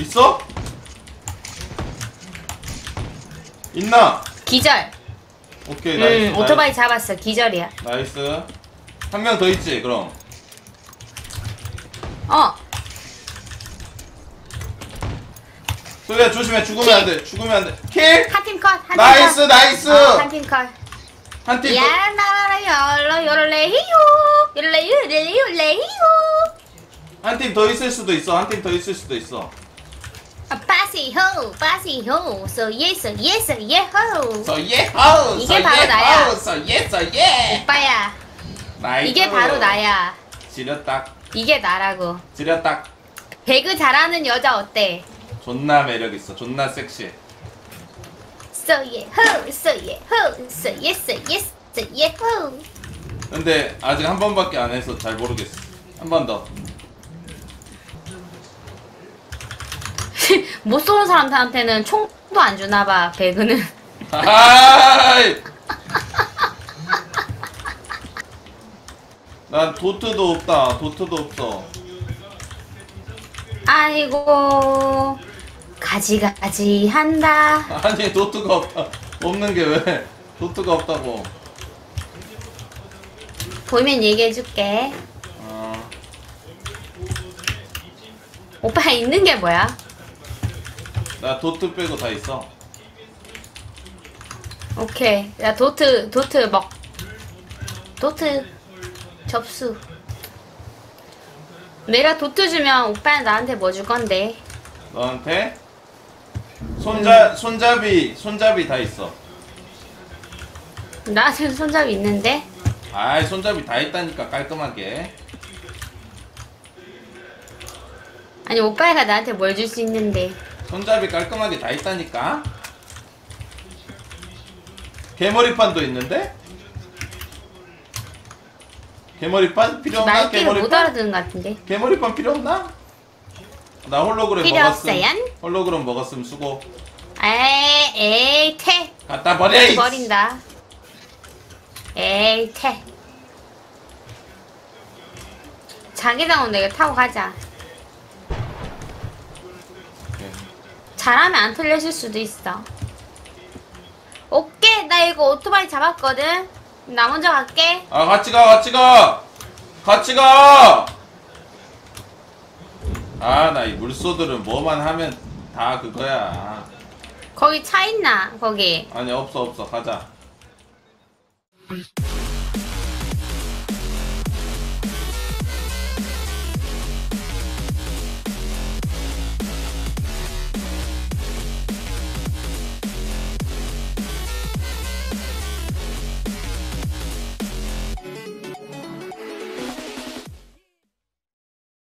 있어? 있나? 기절. 오케이 나이스 음, 오토바이 잡았어. 기절이야. 나이스 한 명 더 있지 그럼 어, 소리야 조심해 죽으면 안 돼 죽으면 안 돼 킬! 한 팀 컷. 한팀 나이스 컷. 나이스 어, 한팀 컷. 한팀 야, 나라 열러 열레히요. 열레 열레 열레히요. 한팀 더 있을 수도 있어 한 팀 더 있을 수도 있어 아, 빠시 호, 빠시 호. Yes, yes, yeah ho. 서예 하우 이게 바로 나야. 서예 서예 오빠야, 나이스 이게 바로 나야. 지렸딱 이게 나라고. 지렸딱 배그 잘하는 여자 어때? 존나 매력 있어 존나 섹시해 So yeah ho, so yeah ho, so yes, yes, so yeah ho. 근데 아직 한 번밖에 안 해서 잘 모르겠어 한 번 더 못 쏘는 사람한테는 총도 안 주나 봐. 배그는. 아이 난 도트도 없다 도트도 없어 아이고 가지가지 한다. 아니 도트가 없다 없는 게 왜 도트가 없다고 보이면 얘기해줄게. 어, 오빠 있는 게 뭐야? 나 도트 빼고 다 있어 오케이. 야 도트 도트 먹. 도트 접수. 내가 도트 주면 오빠는 나한테 뭐 줄 건데? 너한테 손자 손잡이 손잡이 다 있어 나한테 손잡이 있는데? 아이 손잡이 다 있다니까 깔끔하게 아니 오빠가 나한테 뭘 줄 수 있는데? 손잡이 깔끔하게 다 있다니까 개머리판도 있는데 개머리판 필요 없나 말귀를 못 개머리판 알아듣는 것 같은데. 개머리판 필요 없나 나 홀로그램 필요 먹었음 없어요? 홀로그램 먹었음 수고 에이 에이 퇴. 갖다 버려 이 버린다. 에이 퇴. 자기장은 내가 타고 가자. 오케이. 잘하면 안 틀려질 수도 있어. 오케이, 나 이거 오토바이 잡았거든. 나 먼저 갈게. 아 같이 가 같이 가 같이 가 아 나 이 물소들은 뭐만 하면 다 그거야 거기 차 있나? 거기. 아니 없어 없어 가자